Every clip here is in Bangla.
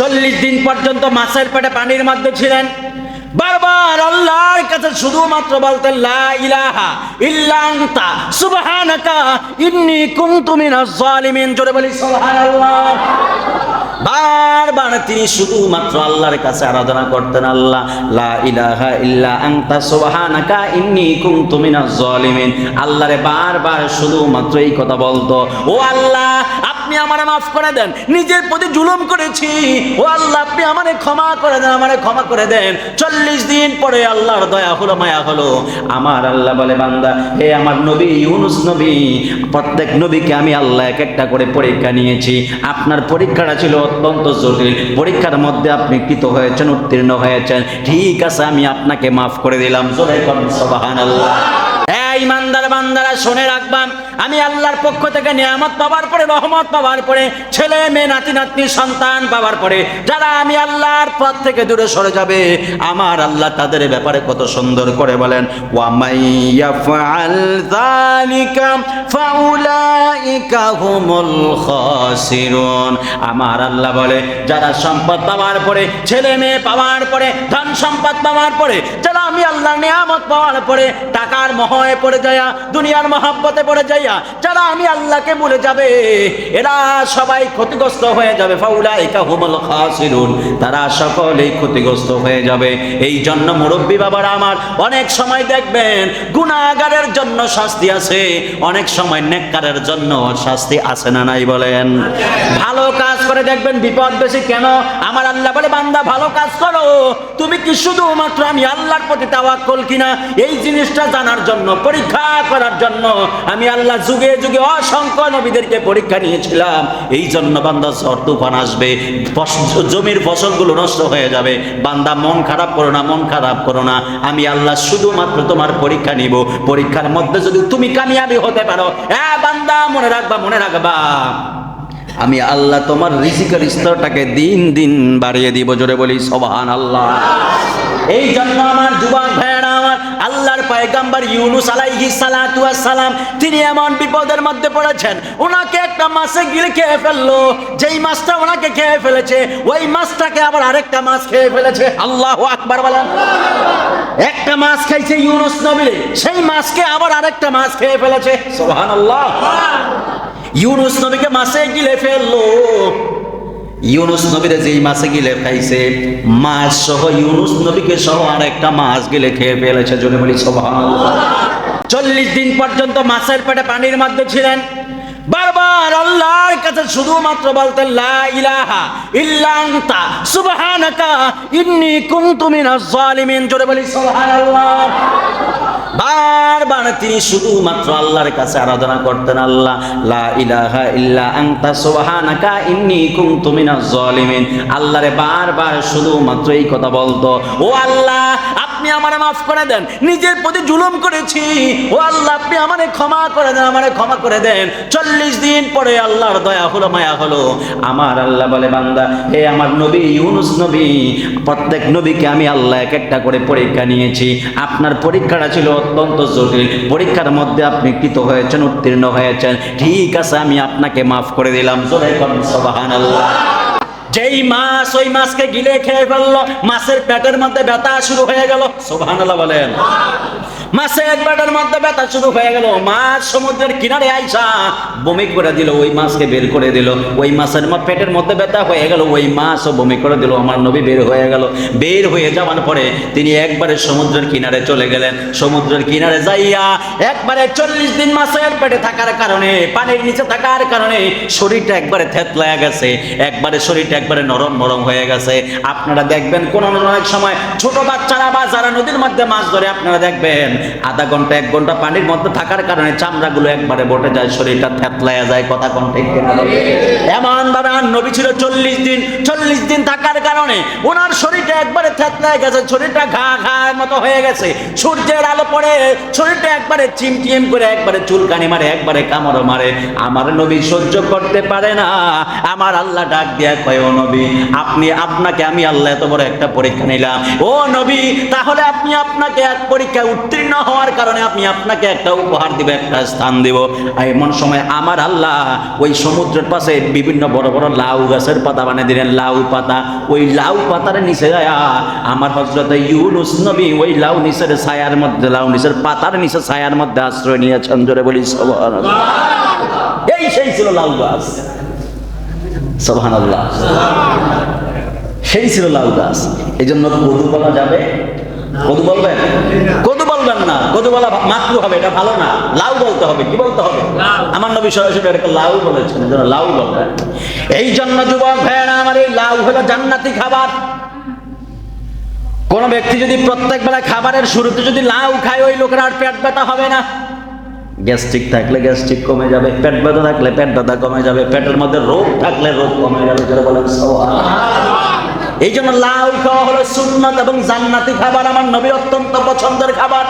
চল্লিশ দিন পর্যন্ত মাছের পেটে পানির মধ্যে ছিলেন। বারবার আল্লাহর কাছে শুধুমাত্র বলতেন, লা ইলাহা ইল্লা আনতা, সুবহানাকা ইন্নী কুনতু মিনাজ জালিমিন। জোরে বলি, সুবহানাল্লাহ। বারবার তিনি শুধুমাত্র আল্লাহর কাছে আরাধনা করতেন, আল্লাহ, লা ইলাহা ইল্লা আনতা, সুবহানাকা ইন্নী কুনতু মিনাজ জালিমিন। আল্লাহরে বারবার শুধুমাত্র এই কথা বলতো, ও আল্লাহ আপনি আমারে মাফ করে দেন। নিজের প্রতি জুলুম করেছি। ও আল্লাহ, আপনি আমারে ক্ষমা করে দেন, আমারে ক্ষমা করে দেন। চল্লিশ দিন পরে আল্লাহর দয়া হলো, মায়া হলো। আমার আল্লাহ বলে, বান্দা, হে আমার নবী, ইউনুস নবী, প্রত্যেক নবীকে আমি আল্লাহ এক একটা করে পরীক্ষা নিয়েছি। আপনার পরীক্ষাটা ছিল অত্যন্ত জটিল। পরীক্ষার মধ্যে আপনি কৃত হয়েছেন, উত্তীর্ণ হয়েছেন। ঠিক আছে, আমি আপনাকে মাফ করে দিলাম। জোরে করুন সুবহানাল্লাহ। হ্যাঁ ইমানদার। বান্দারা শুনে রাখবাম, আমি আল্লাহর পক্ষ থেকে নিয়ামত পাওয়ার পরে, রহমত পাওয়ার পরে, ছেলে, মেয়ে, নাতি, নাতনি, সন্তান পাওয়ার পরে, যারা আমি আল্লাহর পথ থেকে দূরে সরে যাবে, আমার আল্লাহ তাদের ব্যাপারে কত সুন্দর করে বলেন আমার আল্লাহ বলে, যারা সম্পদ পাওয়ার পরে, ছেলে, মেয়ে পাওয়ার পরে, ধন সম্পদ পাওয়ার পরে, যারা আমি আল্লাহ নিয়ামত পাওয়ার পরে, টাকার মহয়ে পড়ে যায়া দুনিয়ার মহাব্বতে পড়ে যাইয়া, যারা আমি আল্লাহকে ভুলে যাবে, এরা সবাই ক্ষতিগ্রস্ত হয়ে যাবে। তারা সকলেই ক্ষতিগ্রস্ত হয়ে যাবে। এই জন্য মুরব্বী বাবারা আমার, অনেক সময় দেখবেন গুনাহগারের জন্য শাস্তি আছে, অনেক সময় নেককারের জন্য শাস্তি আছে না নাই বলেন? ভালো কাজ করে দেখবেন বিপদ বেশি। কেন? আমার আল্লাহ বলে, বান্দা, ভালো কাজ করো। তুমি কি শুধুমাত্র আমি আল্লাহর প্রতি তাওয়াক্কুল কিনা? এই জিনিসটা জানার জন্য পরীক্ষা করার জন্য আমি আল্লাহ যুগে যুগে অসংখ্য নবীদেরকে পরীক্ষা নিয়েছিলাম। এই জন্য বান্দা ঝড় তুফান আসবে জমির ফসলগুলো নষ্ট হয়ে যাবে। বান্দা মন খারাপ করো না, মন খারাপ করো না। আমি আল্লাহ শুধুমাত্র তোমার পরীক্ষা নিব। পরীক্ষার মধ্যে যদি তুমি কামিয়াবি হতে পারো হ্যাঁ বান্দা, মনে রাখবা মনে রাখবা। আমি আল্লাহ তোমার রিজিকের স্তরটাকে দিন দিন বাড়িয়ে দিব, জোরে বলি সবাহান আল্লাহ এই জন্য আমার যুবক আল্লাহর পয়গাম্বর ইউনুস আলাইহি সালাতু সালাম তিনি এমন বিপদের মধ্যে পড়েছেন। ওনাকে একটা মাছে গিলে খেয়ে ফেলল। যেই মাছটা ওনাকে খেয়ে ফেলেছে, ওই মাছটাকে আবার আরেকটা মাছ খেয়ে ফেলেছে। আল্লাহু আকবার বলেন। একটা মাছ খাইছে ইউনুস নবী, সেই মাছকে আবার আরেকটা মাছ খেয়ে ফেলেছে। সুবহানাল্লাহ। ইউনুস নবীকে মাছে গিলে ফেলল। ইউনুস নবীরে যেই মাছে গিলে খাইছে, মাছ সহ ইউনুস নবীকে সহ আর একটা মাছ গিলে খেয়ে ফেলেছে জন্য বলি চল্লিশ দিন পর্যন্ত মাছের পেটে পানির মধ্যে ছিলেন। বারবার আল্লাহর কাছে শুধুমাত্র বলতেন, লা ইলাহা ইল্লা আনতা, সুবহানাকা ইন্নী কুনতু মিনাজ জালিমিন জোরে বলি সুবহানাল্লাহ। বারবার তিনি শুধুমাত্র আল্লাহর কাছে আরাধনা করতেন, আল্লাহ, লা ইলাহা ইল্লা আনতা, সুবহানাকা ইন্নী কুনতু মিনাজ জালিমিন আল্লাহরে বারবার শুধুমাত্র এই কথা বলতো, ও আল্লাহ আপনি আমারে মাফ করে দেন। নিজের প্রতি জুলুম করেছি। ও আল্লাহ, আপনি আমারে ক্ষমা করে দেন, আমারে ক্ষমা করে দেন। চল্লিশ দিন পরে আল্লাহর দয়া হলো, মায়া হলো। আমার আল্লাহ বলে, বান্দা, হে আমার নবী, ইউনুস নবী, প্রত্যেক নবীকে আমি আল্লাহ এক একটা করে পরীক্ষা নিয়েছি। আপনার পরীক্ষাটা ছিল অত্যন্ত জটিল। পরীক্ষার মধ্যে আপনি কৃত হয়েছেন, উত্তীর্ণ হয়েছেন। ঠিক আছে, আমি আপনাকে মাফ করে দিলাম। জোরে করুন সুবহানাল্লাহ। যেই মাছ ওই মাছকে গিলে খেয়ে ফেলল, মাছের পেটের মধ্যে ব্যথা শুরু হয়ে গেল। সোভানালা বলেন। মাছের পেটের মধ্যে ব্যথা শুরু হয়ে গেল। মাছ সমুদ্রের কিনারে আইসা বমি করে দিল, ওই মাছকে বের করে দিল। ওই মাছের পেটের মধ্যে ব্যথা হয়ে গেল, ওই মাছও বমি করে দিল। আমার নবী বের হয়ে গেল। বের হয়ে যাওয়ার পরে তিনি একবারে সমুদ্রের কিনারে চলে গেলেন। সমুদ্রের কিনারে যাইয়া একবারে চল্লিশ দিন মাছের পেটে থাকার কারণে, পানির নিচে থাকার কারণে শরীরটা একবারে থেতলায়া গেছে। একবারে শরীরটা একবারে নরম নরম হয়ে গেছে। আপনারা দেখবেন কোন অনেক সময় ছোট বাচ্চারা বা যারা নদীর মধ্যে মাছ ধরে, আপনারা দেখবেন আধা ঘণ্টা, এক ঘণ্টা পানির মধ্যে থাকার কারণে চামড়াগুলো একবারে বটে যায়, শরীরটা থেতলায়া যায়, কথা ঠিক এমন ভাবে আর নবী ছিল চল্লিশ দিন চল্লিশ দিন থাকার কারণে ওনার শরীরটা একবারে থেতলায় গেছে, শরীরটা ঘা ঘায়ের মতো হয়ে গেছে। সূর্যের আলো পড়ে, শরীরটা একবারে চিমটিম করে, একবারে চুলকানি মারে, একবারে কামড় মারে। আমার নবী সহ্য করতে পারে না। আমার আল্লাহ ডাক দিয়া কয়, ও নবী, আপনি, আপনাকে আমি আল্লাহ এত বড় একটা পরীক্ষা নিলাম। ও নবী, তাহলে আপনি আপনাকে এক পরীক্ষায় উত্তীর্ণ উত্তীর্ণ হওয়ার কারণে আমি আপনাকে একটা উপহার দিব একটা স্থান দিব। এমন সময় আমার আল্লাহ ওই সমুদ্রের পাশে বিভিন্ন বড় বড় লাউ গাছের পাতা বানিয়ে দিলেন লাউ পাতা। ওই লাউ পাতার নিচে যায় আমার হজরত ইউনুস নবী ওই লাউ নিচের ছায়ার মধ্যে লাউ নিচের পাতার নিচে ছায়ার মধ্যে আশ্রয় নিয়েছেন জোরে বলি এই সেই ছিল লাউ গাছ। সুবহানাল্লাহ। সেই ছিল লাউ গাছ। এই জন্য কদু বলা যাবে? কদু বলবেন? কদু বলবেন না। কদু বলা মাকরু হবে এটা ভালো না। লাউ বলতে হবে কি বলতে হবে? আমার নবী সরাসরি এটাকে লাউ বলেছেন জন্য লাউ বলবেন। এই জন্য যুবক ভাইয়েরা আমার এই লাউ হলো জান্নাতি খাবার। কোন ব্যক্তি যদি প্রত্যেক বেলা খাবারের শুরুতে যদি লাউ খায় ওই লোকের আর পেট ব্যথা হবে না। গ্যাস্ট্রিক থাকলে গ্যাস্ট্রিক কমে যাবে পেট ব্যথা থাকলে পেট ব্যথা কমে যাবে পেটের মধ্যে রোগ থাকলে রোগ কমে যাবে যেটা বলেন। এই জন্য লাউ খাওয়া হলো সুন্নাত এবং জান্নাতি খাবার, আমার নবীর অত্যন্ত পছন্দের খাবার।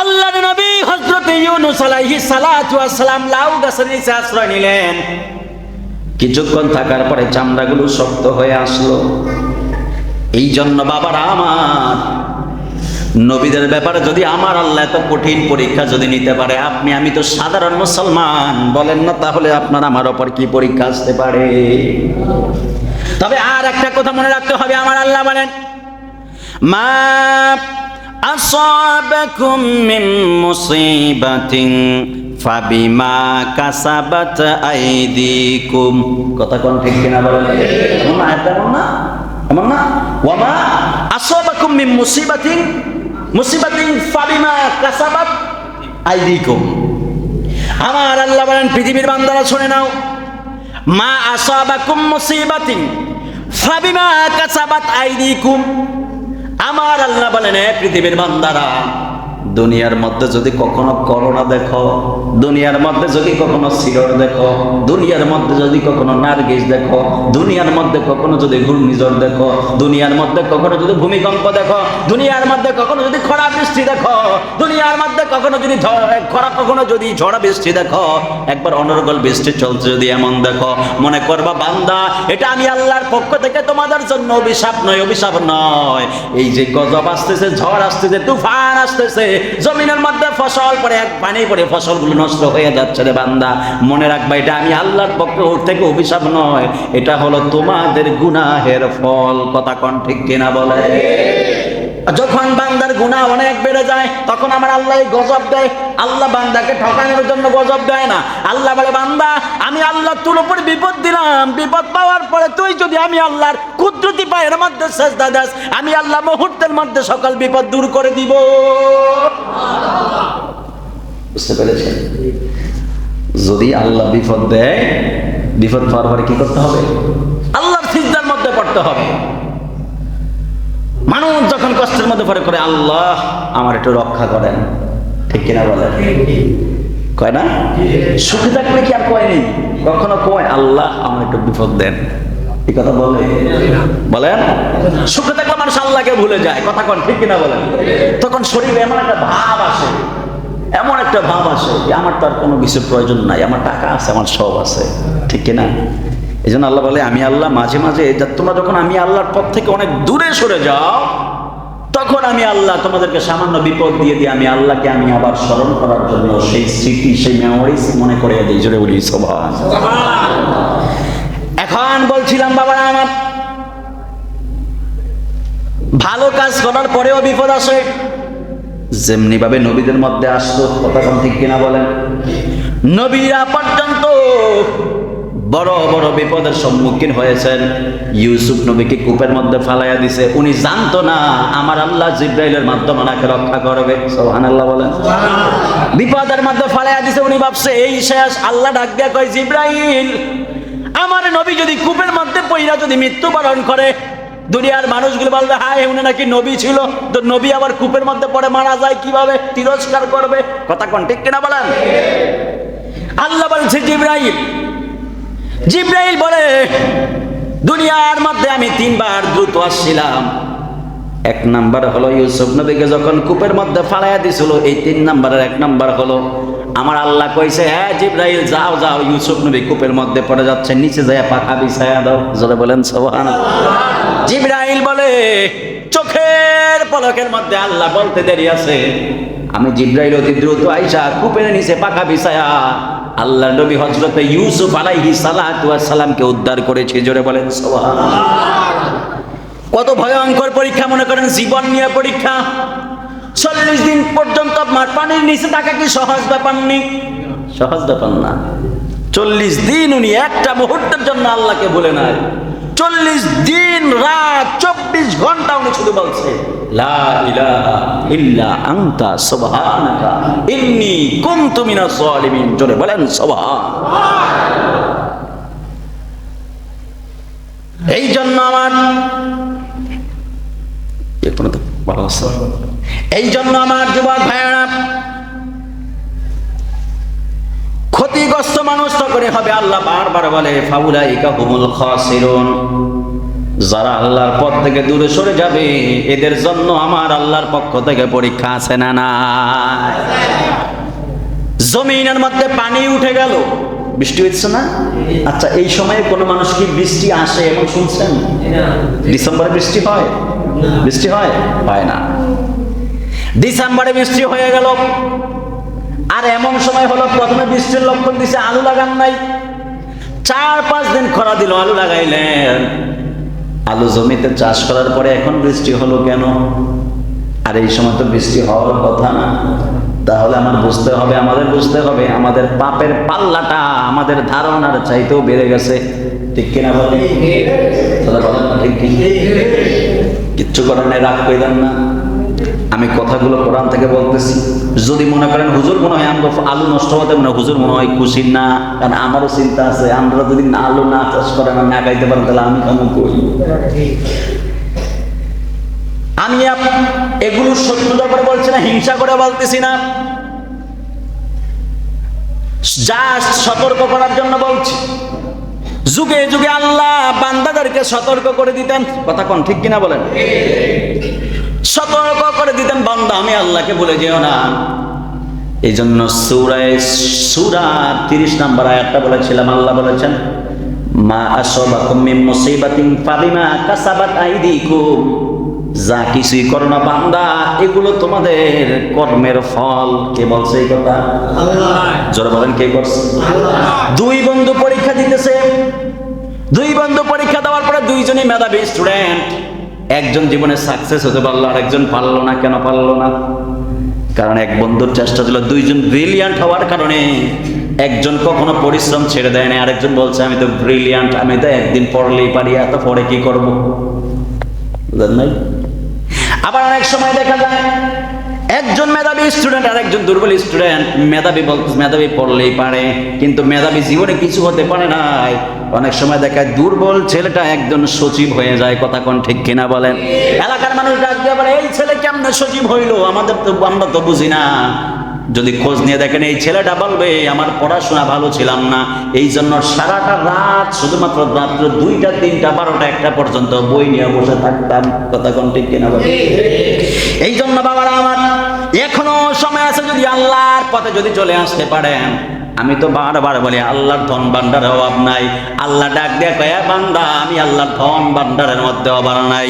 আল্লাহর নবী হযরত ইউনূস আলাইহিস সালাতু ওয়াস সালাম লাউ গাছের নিচে আশ্রয় নিলেন। কিছুক্ষণ থাকার পরে চামড়াগুলো শক্ত হয়ে আসলো। এই জন্য বাবারা আমার নবীদের ব্যাপারে যদি আমার আল্লাহ এত কঠিন পরীক্ষা যদি নিতে পারে, আপনি, আমি তো সাধারণ মুসলমান, বলেন না তাহলে আপনার আমার ওপর কি পরীক্ষা আসতে পারে? তবে আর একটা কথা মনে রাখতে হবে, আমার আল্লাহ বলেন, মা আসাবাকুম মিন মুসিবাতিন ফাবিমা কাসাবাত আইদিকুম। কথা কোন ঠিক কিনা বলেন? এমন না এমন না ওয়ামা মুসিবাতিন ফাবিমা কাসাবাত আইদিকুম। আমার আল্লাহ বলেন, পৃথিবীর বান্দারা শুনে নাও। মা আসাবাকুম মুসিবাতিন ফাবিমা কাসাবাত আইদিকুম। আমার আল্লাহ বলেন, হে পৃথিবীর বান্দারা দুনিয়ার মধ্যে যদি কখনো করোনা দেখো, দুনিয়ার মধ্যে যদি কখনো সিরর দেখো, দুনিয়ার মধ্যে যদি কখনো নার্গিস দেখো, দুনিয়ার মধ্যে কখনো যদি ঘূর্ণিঝড় দেখো, দুনিয়ার মধ্যে কখনো যদি ভূমিকম্প দেখো, দুনিয়ার মধ্যে কখনো যদি খরা বৃষ্টি দেখো, দুনিয়ার মধ্যে কখনো যদি খরা কখনো যদি ঝড়া বৃষ্টি দেখো, একবার অনর্গল বৃষ্টি চলছে যদি এমন দেখো, মনে করবা, বান্দা, এটা আমি আল্লাহর পক্ষ থেকে তোমাদের জন্য অভিশাপ নয় অভিশাপ নয়। এই যে গজব আসতেছে, ঝড় আসতেছে, তুফান আসতেছে জমিনের মধ্যে ফসল পরে এক পানি পরে ফসলগুলো নষ্ট হয়ে যাচ্ছে রে বান্দা। মনে রাখবা, এটা আমি আল্লাহর পক্ষ থেকে অভিশাপ নয়। এটা হলো তোমাদের গুনাহের ফল, কথা কন ঠিক কিনা বলে? যখন বান্দার গুনাহ অনেক বেড়ে যায়, তখন আমার আল্লাহ গজব দেয়। আল্লাহ বান্দাকে ঠকানোর জন্য গজব দেয় না। আল্লাহ বলে, বান্দা, আমি আল্লাহ তোর উপর বিপদ দিলাম। বিপদ পাওয়ার পরে তুই যদি আমি আল্লাহর কুদরতি পায়ের মধ্যে সেজদা দাস, আমি আল্লাহ মুহূর্তের মধ্যে সকল বিপদ দূর করে দিব। বুঝতে পেরেছেন? যদি আল্লাহ বিপদ দেয়, বিপদ পাওয়ার পরে কি করতে হবে? আল্লাহর সিজদার মধ্যে পড়তে হবে। মানুষ যখন কষ্টের মধ্যে পড়ে, করে, আল্লাহ, আমার একটু রক্ষা করেন। ঠিক কিনা বলেন কয় না? সুখে থাকলে কি আর কয় নেই? কখনো কয়, আল্লাহ, আমার একটু বিপদ দেন। এই কথা বলে? বলেন? সুখে থাকলে মানুষ আল্লাহকে ভুলে যায়। কথা কন, ঠিক কিনা বলেন? তখন শরীরে এমন একটা ভাব আসে, এমন একটা ভাব আসে আমার তো আর কোনো কিছুর প্রয়োজন নাই, আমার টাকা আছে, আমার সব আছে। ঠিক কিনা? এই জন্য আল্লাহ বলে, আমি আল্লাহ মাঝে মাঝে তোমরা যখন আমি আল্লাহর পথ থেকে অনেক দূরে সরে যাও, তখন আমি আল্লাহ তোমাদেরকে সামান্য বিপদ দিয়ে দিয়ে আমি আল্লাহকে আমি আবার স্মরণ করার জন্য সেই স্মৃতি, সেই মেমোরিজ মনে করে দিই। জোরে বলি সবাই এখন বলছিলাম, বাবা, আমার ভালো কাজ করার পরেও বিপদ আসে। যেমনি ভাবে নবীদের মধ্যে আসতো কথা ঠিক কিনা বলেন? নবীরা পর্যন্ত বড় বড় বিপদের সম্মুখীন হয়েছেন। ইউসুফ নবীকে কূপের মধ্যে ফালাইয়া দিছে। উনি জানতো না আমার আল্লাহ জিব্রাইলের মাধ্যমে ওনাকে রক্ষা করবে। সোহান আল্লাহ বলেন বিপদের মধ্যে ফালাইয়া দিছে উনি ভাবছে এই শেষ আল্লাহ ডাক দিয়া কয় জিব্রাইল আমার নবী যদি কূপের মধ্যে পইরা যদি মৃত্যুবরণ করে দুনিয়ার মানুষগুলো বলবে হায় উনি নাকি নবী ছিল। তো নবী আবার কূপের মধ্যে পড়ে মারা যায় কীভাবে? তিরস্কার করবে? কথা কোন ঠিক কিনা বলেন? আল্লাহ বলছে জিব্রাইল জিব্রাইল বলে, দুনিয়ার মধ্যে আমি তিনবার দ্রুত আসছিলাম। এক নাম্বার হলো ইউসুফ নবীকে যখন কূপের মধ্যে ফালাইয়া দিছিল, এই তিন নাম্বারের এক নাম্বার হলো, আমার আল্লাহ কইছে হ্যাঁ জিব্রাইল, যাও যাও, ইউসুফ নবী কূপের মধ্যে পড়ে যাচ্ছে, নিচে যায় পাখা বিছায়া দাও। জোরে বলেন সোহান জিব্রাইল বলে, চোখের পলকের মধ্যে আল্লাহ বলতে দেরি আছে। আমি জিব্রাইল অতি দ্রুত আইসা কূপের নিচে পাখা বিছায়া আল্লাহ নবী হজরত ইউসুফ আলাইহি সালামকে উদ্ধার করেছে, জোরে বলেন কত ভয়ঙ্কর পরীক্ষা, মনে করেন জীবন নিয়ে পরীক্ষা। চল্লিশ দিন পর্যন্ত পানির নিচে থাকা কি সহজ ব্যাপার নেই সহজ ব্যাপার না। চল্লিশ দিন উনি একটা মুহূর্তের জন্য আল্লাহকে বলে নাই। চল্লিশ দিন, রাত, চব্বিশ ঘণ্টা উনি শুধু বলছে এই জন্য আমার। এই জন্য আমার যুবক ভাইয়েরা ক্ষতিগ্রস্ত মানুষ করে হবে। আল্লাহ বারবার বলে ফাউলাইকা হুমুল খাসিরুন। যারা আল্লাহর পথ থেকে দূরে সরে যাবে এদের জন্য আমার আল্লাহর পক্ষ থেকে পরীক্ষা আছে না না জমিনের মধ্যে পানি উঠে গেল। বৃষ্টি হচ্ছে না? আচ্ছা এই সময়ে কোনো মানুষ কি বৃষ্টি আসে এবং শুনছেন? ডিসেম্বরে বৃষ্টি হয়? বৃষ্টি হয়? হয় না। ডিসেম্বরে বৃষ্টি হয়ে গেল। আর এমন সময় হলো প্রথমে বৃষ্টির লক্ষণ দিছে, আলু লাগান নাই। চার পাঁচ দিন খরা দিল, আলু লাগাইলেন। আলু জমিতে চাষ করার পরে এখন বৃষ্টি হলো কেন? আর এই সময় তো বৃষ্টি হওয়ার কথা না। তাহলে আমার বুঝতে হবে, আমাদের বুঝতে হবে, আমাদের পাপের পাল্লাটা, আমাদের ধারণার চাইতেও বেড়ে গেছে। ঠিক কিনা বলে ঠিক কি কিচ্ছু করার রাগ দেন না। আমি কথাগুলো কোরআন থেকে বলতেছি। যদি মনে করেন হুজুর মনে হয় আমরা আলু নষ্ট হতে মনে হুজুর মনে হয় খুশি না। কারণ আমারও চিন্তা আছে, আমরা যদি আলু না চাষ করেন না খাইতে পারেন তাহলে আমি কেমন করি? আমি এগুলো সত্যতা করে বলছি না, হিংসা করে বলতেছি না। যা সতর্ক করার জন্য বলছি। যুগে যুগে আল্লাহ বান্দাদেরকে সতর্ক করে দিতেন। কথা কোন, ঠিক কিনা বলেন? সতর্ক করে দিতেন বান্দা আমি আল্লাহকে বলে যেও না। এই জন্য সুরায় সুরা তিরিশ নম্বর আয়াতটা বলেছিলাম আল্লাহ বলেছেন মা আসাবাকুম মিন মুসিবাতিন ফাবিমা কাসাবাত আইদিকুম। যা কিছুই করো না বান্দা এগুলো তোমাদের কর্মের ফল। কে বলছে এই কথা? জোরে বলেন কে করছে? দুই বন্ধু পরীক্ষা দিতেছে। দুই বন্ধু পরীক্ষা দেওয়ার পরে দুইজনই মেধাবী স্টুডেন্ট একজন জীবনে সাকসেস হতে পারল আর একজন পারল না, কেন পারল না? কারণ এক বন্ধুর চেষ্টা ছিল দুইজন ব্রিলিয়ান্ট হওয়ার কারণে একজন কখনো পরিশ্রম ছেড়ে দেয় না আরেকজন বলছে, আমি তো ব্রিলিয়ান্ট আমি তো একদিন পড়লেই পারি, এত পরে কি করব? বুঝলেন নাই? আবার অনেক সময় দেখা যায় একজন মেধাবী স্টুডেন্ট আর একজন দুর্বল স্টুডেন্ট মেধাবী বল মেধাবী পড়লেই পারে কিন্তু মেধাবী জীবনে কিছু হতে পারে নাই। অনেক সময় দেখা যায় দুর্বল ছেলেটা একজন সচিব হয়ে যায় কথা কোন ঠিক কিনা বলেন। এলাকার মানুষ ডাক দিয়ে বলে এই ছেলে কেমনে সচিব হইল? আমাদের তো আমরা তো বুঝি না। যদি খোঁজ নিয়ে দেখেন এই ছেলেটা বলবে আমার পড়াশোনা ভালো ছিলাম না। এই জন্য সারাটা রাত শুধুমাত্র রাত্র দুইটা তিনটা বারোটা একটা পর্যন্ত বই নিয়ে বসে থাকতাম কথা কোন ঠিক কিনা বলেন। এই জন্য বাবারা আমার এখনও সময় আছে যদি আল্লাহর পথে যদি চলে আসতে পারেন। আমি তো বারবার বলি, আল্লাহর ধন ভান্ডারের অভাব নাই। আল্লাহ ডাক দিয়ে কয়া বান্দা, আমি আল্লাহর ধন ভান্ডারের মধ্যে অভাব নাই।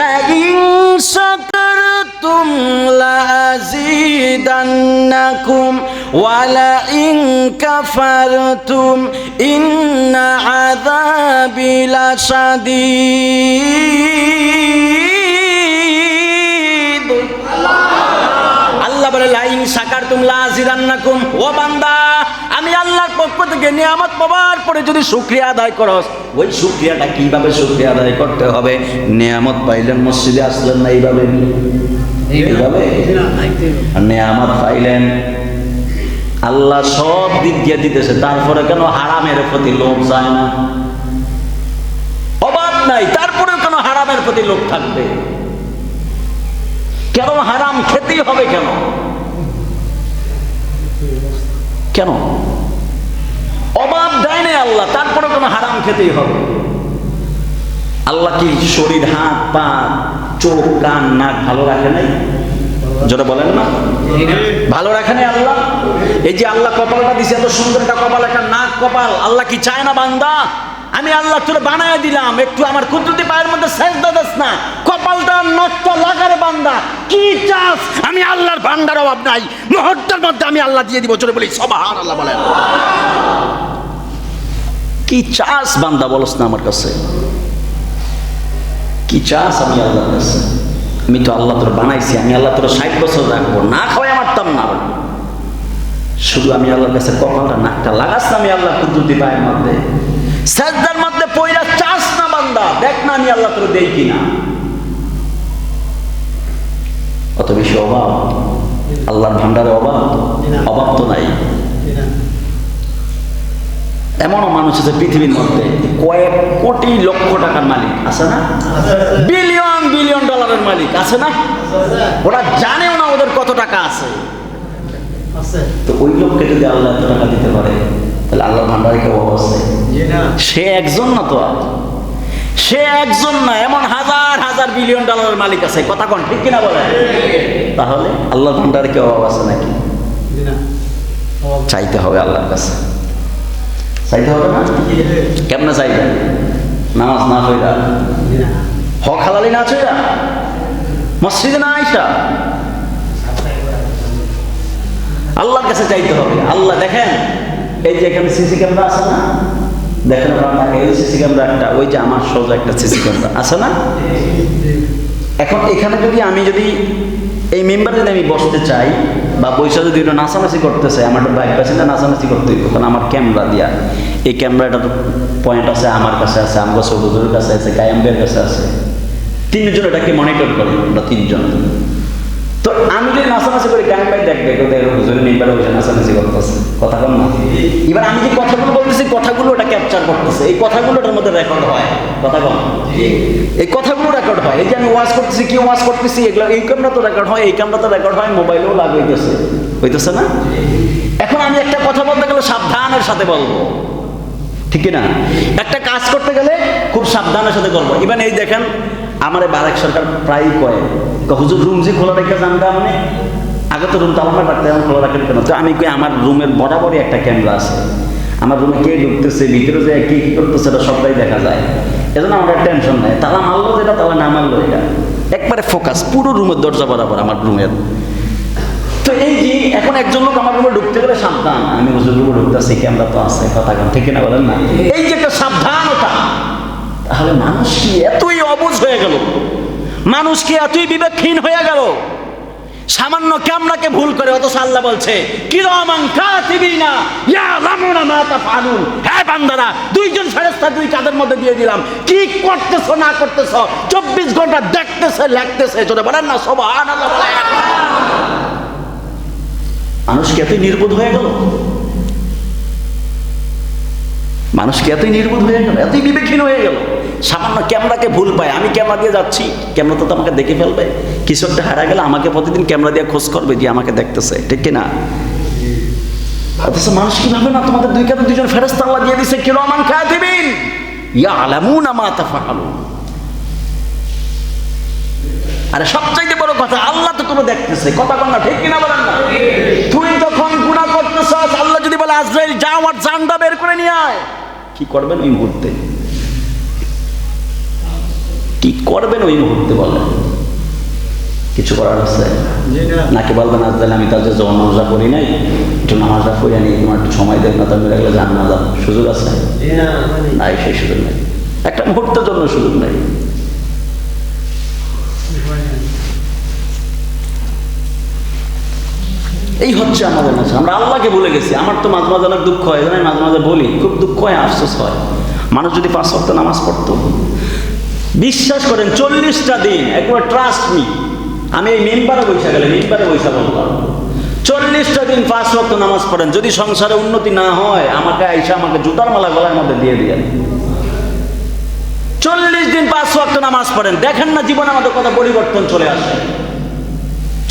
লাইন শাকারতুম লাযিদান্নাকুম ওয়া লাইন কাফারতুম ইন্না আযাবি লাশাদীদ। সাকার তুমলা ও বান্দা, আমি আল্লাহর পক্ষ থেকে নিয়ামত পাওয়ার পরে যদি আদায় করস, ওই কীভাবে আদায় করতে হবে? নিয়ামত পাইলেন মসজিদে আসলেন না এইভাবে? এইভাবে? নিয়ামত পাইলেন। আল্লাহ সব দিক দিয়ে দিতেছে, তারপরে কেন হারামের প্রতি লোভ যায় না? অভাব নাই তারপরে কেন হারামের প্রতি লোভ থাকবে? কেন হারাম খেতেই হবে কেন? কেন? অভাব দেয় না আল্লাহ তারপরে কেন হারাম খেতেই হবে। আল্লাহ কি শরীর, হাত, পা, চোখ, কান, নাক ভালো রাখে নাই? যেটা বলেন না। ভালো রাখে নাই আল্লাহ? এই যে আল্লাহ কপালটা দিছে, এত সুন্দর একটা কপাল, একটা নাক কপাল, আল্লাহ কি চায় না বান্দা? আমি আল্লাহ তোরে বানায় দিলাম, একটু আমার কুদরতি পায়ের মধ্যে শেষ দাদাস না। কপাল কপালটা নষ্ট লাগারে বান্দা, কি চাস? আমি আল্লাহর ভান্ডার অভাব নাই। মুহূর্তের মধ্যে আমি আল্লাহ দিয়ে দিব চলে বলি সবাহান আল্লাহ বলেন। কি চাস বান্দা, বলস না আমার কাছে। কি চাস আমি আল্লাহর কাছে। আমি তো আল্লাহ তোর বানাইছি, আমি আল্লাহ তোর ষাট বছর রাখব। না খাওয়াই মারতাম না শুধু আমি আল্লাহর কাছে কপালটা নাকটা লাগাস না, আমি আল্লাহ কুদরতি পায়ের মধ্যে। সাজদার মধ্যে পয়লা চাস না বান্দা, দেখ না আমি আল্লাহ তোর দেই কিনা। অত বেশি অভাব? আল্লাহর ভান্ডারে অভাব? অভাব তো নাই। এমনও মানুষ আছে পৃথিবীর মধ্যে কয়েক কোটি লক্ষ টাকার মালিক আছে না? বিলিয়ন বিলিয়ন ডলারের মালিক আছে না? ওরা জানেও না ওদের কত টাকা আছে। তো ওই লোককে যদি আল্লাহ এত টাকা দিতে পারে তাহলে আল্লাহ ভান্ডারে কেউ আছে? সে একজন না তো আর। সে একজন না এমন হাজার হাজার বিলিয়ন ডলারের মালিক আছে। কথা কোন ঠিক কিনা বলে তাহলে আল্লাহ ভান্ডারে কেউ অভাব আছে নাকি? চাইতে হবে আল্লাহর কাছে। চাইতে হবে না? কেমনে চাইবে? নামাজ না হইরা হক হালালি না চইরা মসজিদে না আইসা? আল্লাহর কাছে চাইতে হবে। আল্লাহ দেখেন এই যে এখানে সিসি ক্যামেরা আছে না? দেখেন আপনার এই সিসি একটা ওই যে আমার সোজা একটা সিসি ক্যামেরা, আছে না? এখন এখানে যদি আমি যদি এই মেম্বারে যদি আমি বসতে চাই বা বৈশা যদি ওটা নাচানাচি করতে চাই আমার বাইক পাশে না নাচানাচি করতে হইব, কারণ আমার ক্যামেরা দিয়া। এই ক্যামেরাটা তো পয়েন্ট আছে, আমার কাছে আছে আমার সৌদুরের কাছে আছে গায়াম্বের কাছে আছে। তিনজন এটাকে মনিটর করে, আমরা তিনজন। তো আমি যদি নাচানাচি করি গান ভাই দেখবে হুজুরের মেম্বারে বসে নাচানাচি করতেছে। কথা কম না? এবার আমি যে কথাগুলো বলতেছি কথাগুলো ওটা ক্যাপচার করতেছে। এই কথাগুলো ওটার মধ্যে রেকর্ড হয়। কথা কম? এই কথাগুলো রেকর্ড হয়। এই যে আমি ওয়াজ করতেছি কি ওয়াজ করতেছি এগুলো এই ক্যামেরা তো রেকর্ড হয় এই ক্যামেরা তো রেকর্ড হয় মোবাইলেও লাগাইতেছে হইতেছে। না? এখন আমি একটা কথা বলতে গেলে সাবধানের সাথে বলব। ঠিক না একটা কাজ করতে গেলে খুব সাবধানের সাথে করব ইভেন এই দেখেন আমার বারেক সরকার প্রায়ই কয় হুজুর রুম যে খোলা রেখে জানতে আপনি আগে তো রুম তালা রাখতে এখন খোলা রাখেন কেন? তো আমি কই, আমার রুমের বরাবরই একটা ক্যামেরা আছে। আমার রুমে কে ঢুকতেছে, ভিতরে যে কে কি করতেছে, এটা সবটাই দেখা যায়। এজন্য আমার টেনশন নাই। তালা মারলো যেটা, তালা না মারলো এটা একবারে ফোকাস পুরো রুমের দরজা বরাবর আমার রুমের। তো এই যে, এখন একজন লোক আমার রুমে ঢুকতে গেলে সাবধান। আমি হুজুর রুমে ঢুকতেছি, ক্যামেরা তো আছে, কথা ঠিক না বলেন না? এই যে একটা সাবধানতা তাহলে মানুষ কি এতই অবুঝ হয়ে গেল? মানুষ কি এতই বিবেকহীন হয়ে গেল? সামান্য ক্যামরাকে ভুল করে অত আল্লাহ বলছে, কিরমান কাতিবিনা ইয়ালামুনা মা তাফআলুন। হ্যাঁ বান্দারা, দুইজন ফেরেশতা দুই চাঁদের মধ্যে দিয়ে দিলাম। কি করতেছো, না করতেছো 24 ঘণ্টা দেখতেছে, লাগতেছে, জোরে বলেন না, সুবহানাল্লাহ, বলেন মানুষ কি এতই নির্বোধ হয়ে গেল? মানুষ কি এতই নির্বোধ হয়ে গেল? এতই বিবেকহীন হয়ে গেল? সামান্য ক্যামেরাকে ভুল পায়। আমি ক্যামেরা দিয়ে যাচ্ছি। ক্যামেরা তো আমাকে দেখে ফেলবে। কিছু হারা গেলে আমাকে প্রতিদিন ক্যামেরা দিয়ে খোঁজ করবে যে আমাকে দেখতেছে। ঠিক কিনা? অথচ মানুষ কি ভাবে না তোমাদের দুই কাতে দুজন ফেরস্তা আল্লাহ দিয়ে দিছে? কি রহমান খায় দিবেন ইয়া আলামুন আমা তাফালুন আরে, সবচাইতে বড় কথা, আল্লাহ তো তুমি দেখতেছে। কথা না, ঠিক কিনা বলেন না? তুই যখন গুনাহ করতেছস, আল্লাহ যদি বলে, আজরাইল, যাও আর জানটা বের করে নিয়ে আয়। কি করবেন ওই মুহূর্তে? কি করবেন ওই মুহূর্তে বলেন কিছু করার আছে? নাকি বলবেন আজরাইল আমি তাদের জন্য নামাজা করি নাই, একটু নামাজটা করে নিই, তোমার একটু সময় দেন না তো মেরে গেলে জান না সুযোগ আছে? নাই, সেই সুযোগ নেই। একটা মুহূর্তের জন্য সুযোগ নেই। এই হচ্ছে আমাদের মাঝে। আমরা আল্লাহকে বলে গেছি। আমার তো মাঝে মাঝে অনেক দুঃখ হয় মাঝে মাঝে বলি, খুব দুঃখ হয়, আফসোস হয়। মানুষ যদি পাঁচ সপ্তাহ নামাজ পড়তো বিশ্বাস করেন, চল্লিশটা দিন, একবার ট্রাস্ট মি আমি এই মেম্বারে বৈশা গেলে মেম্বারে বৈশা বললাম চল্লিশটা দিন পাঁচ সপ্তাহ নামাজ পড়েন, যদি সংসারে উন্নতি না হয়, আমাকে আইসা আমাকে জুতার মালা গলার মধ্যে দিয়ে দিয়ে চল্লিশ দিন পাঁচ ওয়াক্ত নামাজ পড়েন, দেখেন না জীবনে আমাদের কত পরিবর্তন চলে আসে।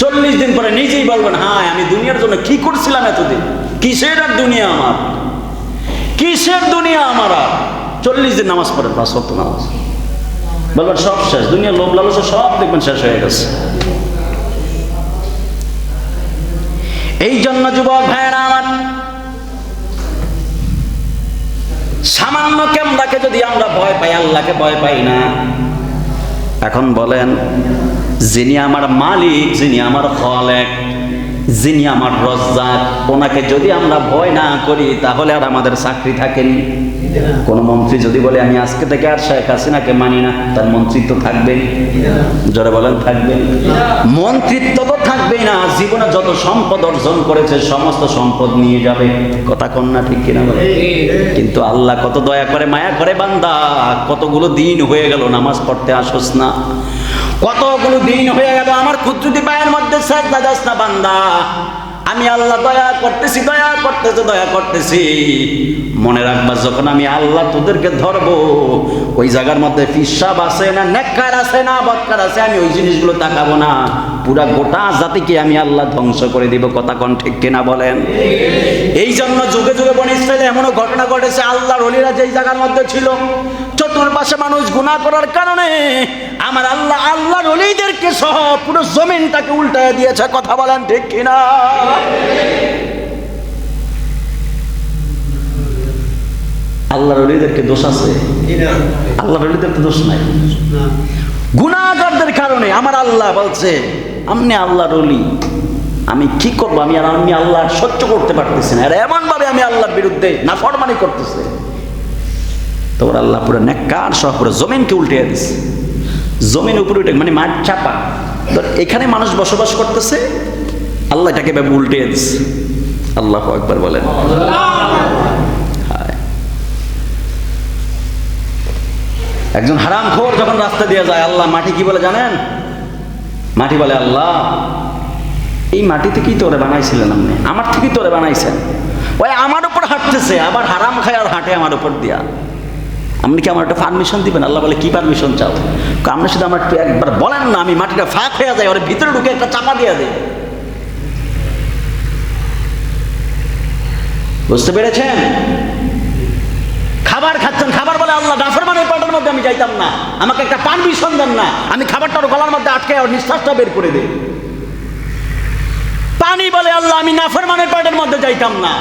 চল্লিশ দিন পরে নিজেই বলবেন হ্যাঁ আমি দুনিয়ার জন্য কি করছিলাম এতদিন? কিসের আর দুনিয়া আমার? কিসের দুনিয়া আমার আর? চল্লিশ দিন নামাজ পড়েন পাঁচ ওয়াক্ত নামাজ। বলবেন সব শেষ। দুনিয়ার লোভ লালসা সব দেখবেন শেষ হয়ে গেছে। এই জন্য যুবক ভাইয়েরা আমার, সামান্য ক্যামরাকে যদি আমরা ভয় পাই, আল্লাহকে ভয় পাই না। এখন বলেন, যিনি আমার মালিক, যিনি আমার খলেক যিনি আমার রজ্জাক, ওনাকে যদি আমরা ভয় না করি, তাহলে আর আমাদের চাকরি থাকেনি। কোন মন্ত্রী যদি বলে, আমি আজকে থেকে আর শেখ হাসিনাকে মানি না, তার মন্ত্রিত্ব থাকবে জোরে বলেন থাকবে মন্ত্রিত্ব তো থাকবেই না। জীবনে যত সম্পদ অর্জন করেছে, সমস্ত সম্পদ নিয়ে যাবে। কথা কন্যা ঠিক কিনা বলে? কিন্তু আল্লাহ কত দয়া করে, মায়া করে বান্দা। কতগুলো দিন হয়ে গেল, নামাজ পড়তে আসোস না। কতগুলো দিন হয়ে গেল, আমার ক্ষুদ্রতি পায়ের মধ্যে বান্দা। আমি আল্লাহ দয়া করতেছি দয়া করতেছি দয়া করতেছি। মনে রাখবা, যখন আমি আল্লাহ তোদেরকে ধরবো, ওই জায়গার মধ্যে পিসাব আছে না, নেককার আছে না, বৎকার আছে, আমি ওই জিনিসগুলো তাকাবো না। পুরা গোটা জাতিকে আমি আল্লাহ ধ্বংস করে দিব, কথা কোন ঠিক কিনা বলেন? এই জন্য যুগে যুগে বন ইসরায়েলে এমনও ঘটনা ঘটেছে, আল্লাহর অলিরা যেই জায়গার মধ্যে ছিল চতুর্পাশে মানুষ গুনাহ করার কারণে আমার আল্লাহ আল্লাহর অলিদেরকে সহ পুরো জমিনটাকে উল্টায় দিয়েছে। কথা বলেন ঠিক কিনা? আল্লাহর আল্লাহর আল্লাহ আমি করব? আমি আর আমি আল্লাহ সহ্য করতে পারতেছি না। এমন ভাবে আমি আল্লাহর বিরুদ্ধে না ফরমানি তোর আল্লাহ পুরো নেককার সহ পুরো জমিনকে উল্টে দিছে। জমিন উপরে উঠে মানে মাঠ চাপা। তো এখানে মানুষ বসবাস করতেছে, আল্লাহ এটাকে ভাবে উল্টে দিছে। আল্লাহ একবার বলেন। একজন হারাম খোর যখন রাস্তা দিয়ে যায়, আল্লাহ মাটি কি বলে জানেন? মাটি বলে, আল্লাহ, এই মাটি থেকেই তোরে বানাইছিলেন আপনি? আমার থেকেই তোরে বানাইছেন? ওই আমার উপর হাঁটতেছে, আবার হারাম খায় আর হাঁটে আমার উপর দিয়া। আপনি কি আমার একটা পারমিশন দিবেন? আল্লাহ বলে, কি পারমিশন চাও? আপনি শুধু আমার একবার বলেন না, আমি মাটিটা ফাঁক হয়ে যায়, ওর ভিতরে ঢুকে একটা চাপা দিয়ে দেয় বুঝতে পেরেছেন? খাবার খাচ্ছেন, খাবার বলে আল্লাহ ডাফরমানের পাটার মধ্যে আমি যাইতাম না। আমাকে একটা পারমিশন দেন না। আমি খাবারটা ওর গলার মধ্যে আটকে ওর নিঃশ্বাসটা বের করে দিই। পানি বলে আল্লাহ, আমি নাফরমানের পাটের মধ্যে যাইতাম না।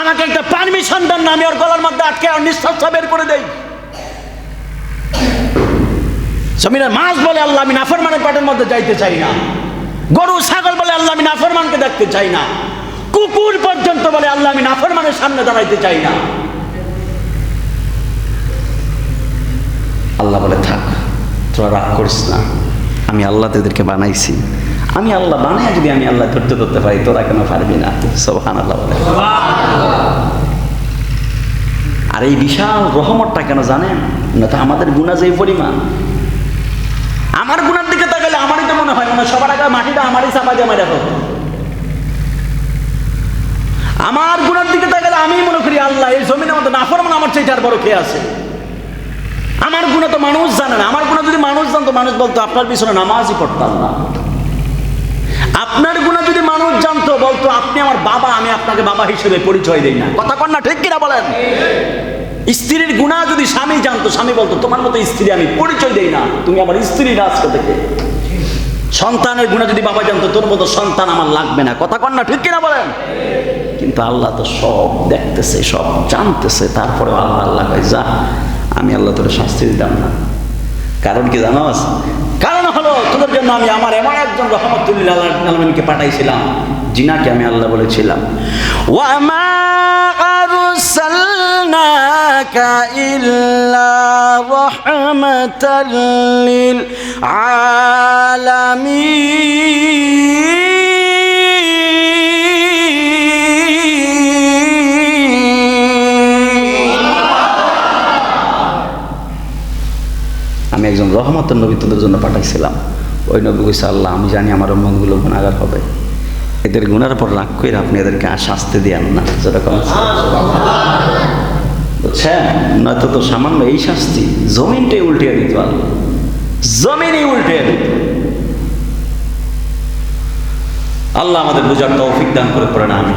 আমাকে একটা পারমিশন দেন না, আমি ওর গলার মধ্যে আটকে আর নিঃশ্বাসটা বের করে দেই। জমিনের মাছ বলে আল্লাহ, আমি নাফরমানের পাটের মধ্যে যাইতে চাই না। গরু, ছাগল বলে আল্লাহ, আমি নাফরমানকে দেখতে চাই না। কুকুর পর্যন্ত বলে আল্লাহ, আমি নাফরমানের সামনে দাঁড়াইতে চাই না। আল্লাহ বলে, থাক, তোরা রাগ করিস না। আমি আল্লাহ তোদেরকে বানাইছি। আমি আল্লাহ বানাই যদি আমি আল্লাহ ধরতে ধরতে পারি, তোরা কেন পারবি না? সোহান আল্লাহ বলে। আর এই বিশাল রহমতটা কেন জানেন? না তো আমাদের গুণা যে পরিমাণ। আমার গুণার দিকে তাকালে আমারই তো মনে হয়, মনে সবার আগে মাটিটা আমারই চাপা দিয়ে মারা আমার গুণার দিকে তাকালে আমি মনে করি, আল্লাহ, এই জমিনের মধ্যে নাফরমান আমার চাইতে আর বড় খেয়ে আছে? আমার গুণা তো মানুষ জানে না। আমার গুণা যদি মানুষ জানতো, মানুষ বলতো, আপনার পিছনে নামাজই পড়তাম না। আপনার গুণা যদি মানুষ জানতো, বলতো, আপনি আমার বাবা, আমি আপনাকে বাবা হিসেবে পরিচয় দেই না। কথা কন না, ঠিক কিনা বলেন? স্ত্রীর গুণা যদি স্বামী জানতো, স্বামী বলতো, তোমার মতো স্ত্রী আমি পরিচয় দেই না, তুমি আমার স্ত্রী না আজকে থেকে। সন্তানের গুণা যদি বাবা জানতো, তোর মতো সন্তান আমার লাগবে না। কথা কন না, ঠিক কিনা বলেন? কিন্তু আল্লাহ তো সব দেখতেছে, সব জানতেছে তারপরে আল্লাহ আল্লাহ যা, আমি আল্লাহ তোর শাস্তি দিতাম না। কারণ কি তোদের জন্য আমি আমার এমন একজন রহমতুল্লাহ আলমিনকে পাঠাইছিলাম, জিনাকে আমি আল্লাহ বলেছিলাম। আলামিন। আমি একজন রহমতের নবী তোদের জন্য পাঠাইছিলাম। ওই নবী কইছে, আল্লাহ, আমি জানি আমার মনগুলো গুণাগার হবে। এদের গুণার পর রাগ করে আপনি এদেরকে আর শাস্তি দিয়ান না। যেরকম বুঝছেন? নয়তো তো সামান্য এই শাস্তি জমিনটাই উল্টে দিত জমিনই উল্টে দিত। আল্লাহ আমাদের বুঝার তৌফিক দান করে পড়েন আমি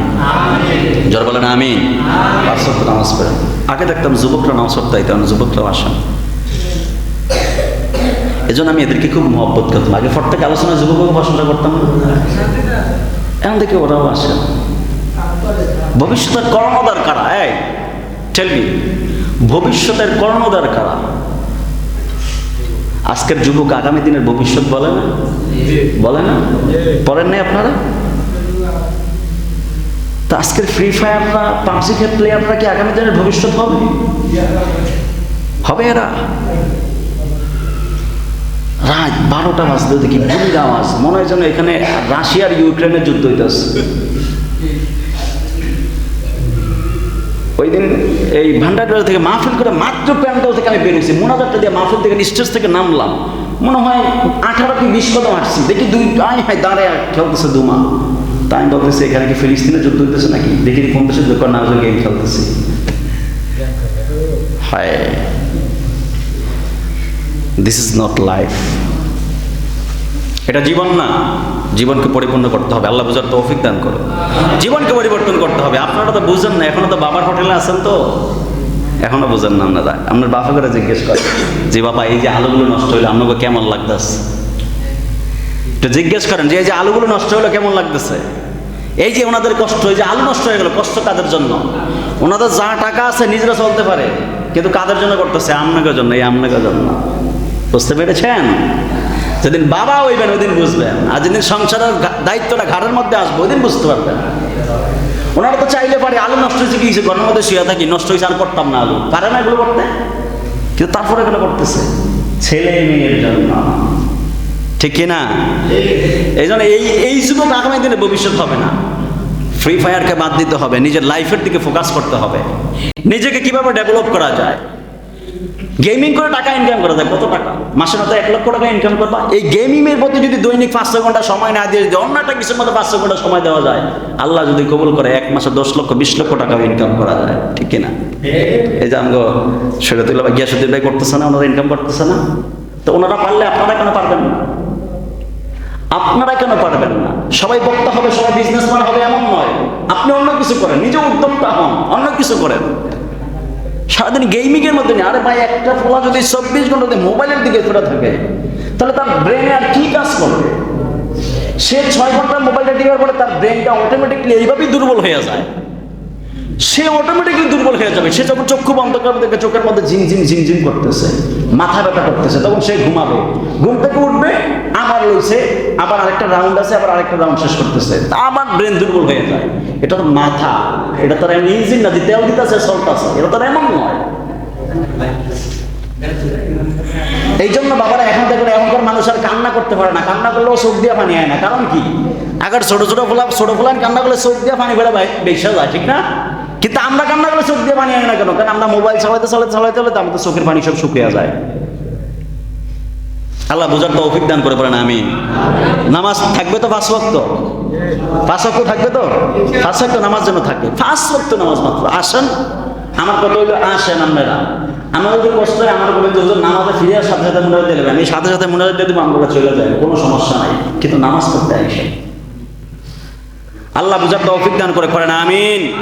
জোর বলেন আমি আগে দেখতাম যুবকরা নামাজ পড়তে যুবকরাও আসেন। এজন্য আমি এদেরকে খুব মহব্বত করতাম। আগে ফট থেকে আলোচনা যুবক উপাসনা করতাম। এখন থেকে ওরাও আসে। ভবিষ্যতের কর্ণদার কারা? এই টেলবি ভবিষ্যতের কর্ণদার কারা? আজকের যুবক আগামী দিনের ভবিষ্যৎ বলে না? বলে না? পড়েন নাই আপনারা? তা আজকের ফ্রি ফায়াররা পাবজি প্লেয়াররা কি আগামী দিনের ভবিষ্যৎ হবে? হবে এরা। রাত বারোটা বাজতে দেখি বুড়ির আওয়াজ। মনে হয় যেন এখানে রাশিয়ার ইউক্রেনের যুদ্ধ হইতেছে। ওই দিন এই ভান্ডারবাজার থেকে মাহফিল করে মাত্র প্যান্ডেল থেকে আমি বেরিয়েছি মোনাজারটা দিয়ে মাহফিল থেকে স্টেজ থেকে নামলাম। মনে হয় আঠারো কি বিশ কদম আসছি দেখি দুই আয় হায়, দাঁড়ায় খেলতেছে দুমা। তাই আমি বলতেছি এখানে কি ফিলিস্তিনে যুদ্ধ হইতেছে নাকি? দেখি কোন দেশে যুদ্ধ না গেম খেলতেছি। হায়। দিস ইজ নট লাইফ এটা জীবন না, জীবনকে পরিপূর্ণ করতে হবে। আল্লাহ বুঝার তৌফিক দান করো জীবনকে পরিবর্তন করতে হবে। আপনারা তো বুঝেন না, এখনও তো বাবার হোটেলে আছেন তো। এখনও বুঝেন না আপনারা। আপনার বাপা করে জিজ্ঞেস করেন, যে বাবা, এই যে আলুগুলো নষ্ট হইল, আপনাকে কেমন লাগতেছে? একটু জিজ্ঞেস করেন, যে এই যে আলুগুলো নষ্ট হলো কেমন লাগতেছে? এই যে ওনাদের কষ্ট, এই যে আলু নষ্ট হয়ে গেল, কষ্ট কাদের জন্য? ওনাদের যা টাকা আছে, নিজেরা চলতে পারে। কিন্তু কাদের জন্য করতেছে? আপনাকে জন্য, এই আপনাকে জন্য। বুঝতে পেরেছেন? যেদিন বাবা হইবেন ওই দিন বুঝবেন। আর যেদিন সংসারের দায়িত্বটা ঘাড়ের মধ্যে আসবে ওই দিন বুঝতে পারবেন। ওনারা তো চাইলে পারে, আলু নষ্ট হয়েছে কি ঘরের মধ্যে শুয়ে থাকি, নষ্ট হয়েছে, আর করতাম না আলু। পারে না এগুলো করতে? কিন্তু তারপরে এগুলো করতেছে। ছেলে মেয়ের জন্য। ঠিক কি না? এই জন্য এই এই যুবক আগামী দিনে ভবিষ্যৎ হবে না। ফ্রি ফায়ারকে বাদ দিতে হবে, নিজের লাইফের দিকে ফোকাস করতে হবে। নিজেকে কীভাবে ডেভেলপ করা যায়? গেমিং করে টাকা ইনকাম করা যায়, কত টাকা? মাসে মাত্র এক লক্ষ টাকা ইনকাম করবা? এই গেমিং এর প্রতি যদি দৈনিক পাঁচশো ঘণ্টা সময় না দিয়ে অন্য একটা কিছুর মধ্যে পাঁচশো ঘণ্টা সময় দেওয়া যায়, আল্লাহ যদি কবুল করে, এক মাসে দশ লক্ষ, বিশ লক্ষ টাকা ইনকাম করা যায়। ঠিক কিনা এই যে আমগো শরীয়তুল্লাহ ভাই গিয়াসুদ্দিন ভাই করতেছে না, ওনারা ইনকাম করতেছে না? তো ওনারা পারলে আপনারা কেন পারবেন না? আপনারা কেন পারবেন না? সবাই বক্তা হবে, সবাই বিজনেসম্যান হবে, এমন নয়। আপনি অন্য কিছু করেন, নিজে উদ্যোক্তা হন, অন্য কিছু করেন। সারাদিন গেমিংয়ের মধ্যে নেই আরে ভাই, একটা ফোলা যদি চব্বিশ ঘণ্টা মোবাইলের দিকে ফেরা থাকে, তাহলে তার ব্রেনে আর কি কাজ করবে? সে ছয় ঘণ্টা মোবাইলটা টিকার পরে তার ব্রেনটা অটোমেটিকলি এইভাবেই দুর্বল হয়ে যায়। সে অটোমেটিকলি দুর্বল হয়ে যাবে। সে যখন চক্ষু বন্ধ করবে দেখবে চোখের মধ্যে ঝিনঝিন ঝিনঝিন করতেছে। মাথা ব্যথা করতেছে, তখন সে ঘুমাবে। ঘুম থেকে উঠবে, আবার লইছে, আবার আরেকটা রাউন্ড আছে, আবার আরেকটা রাউন্ড শেষ করতেছে। তা আবার ব্রেন দুর্বল হয়ে যায়। এটা তো মাথা। এটা তো আর এমনি ইঞ্জিন না যে তেল দিতেছে চলতেছে এটা তো আর এমন নয়। এই জন্য বাবারা এখন দেখবেন এখনকার মানুষ আর কান্না করতে পারে না। কান্না করলেও চোখ দিয়ে পানি আয় না। কারণ কি? আগের ছোট ছোট ফোলা ছোট ফোলান কান্না করলে চোখ দিয়ে পানি ফেলে বেসা যায়, ঠিক না? কিন্তু আমরা কান্না করলে চোখ দিয়ে পানি আয় না কেন? কারণ আমরা মোবাইল চালাইতে চালাইতে চালাইতে চালাইতে আমাদের চোখের পানি সব শুকিয়ে যায়। আল্লাহ বুঝার তো অভিজ্ঞান করে পড়েন আমি নামাজ থাকবে তো পাঁচ ওয়াক্ত? পাঁচ ওয়াক্ত থাকবে তো? পাঁচ ওয়াক্ত নামাজ যেন থাকবে পাঁচ ওয়াক্ত নামাজ মাত্র। আসেন। আমার কথা হইল আসেন আপনারা। আমার যদি কষ্ট হয়, আমার বলেন যে নামাজে ফিরে আসার সাথে সাথে মনে দেবেন। আমি সাথে সাথে মনে দিয়ে দেবো, আমরা চলে যাই। কোনো সমস্যা নাই। কিন্তু নামাজ পড়তে আসেন। আল্লাহ বুঝার তো অভিজ্ঞান করে করেন আমিন।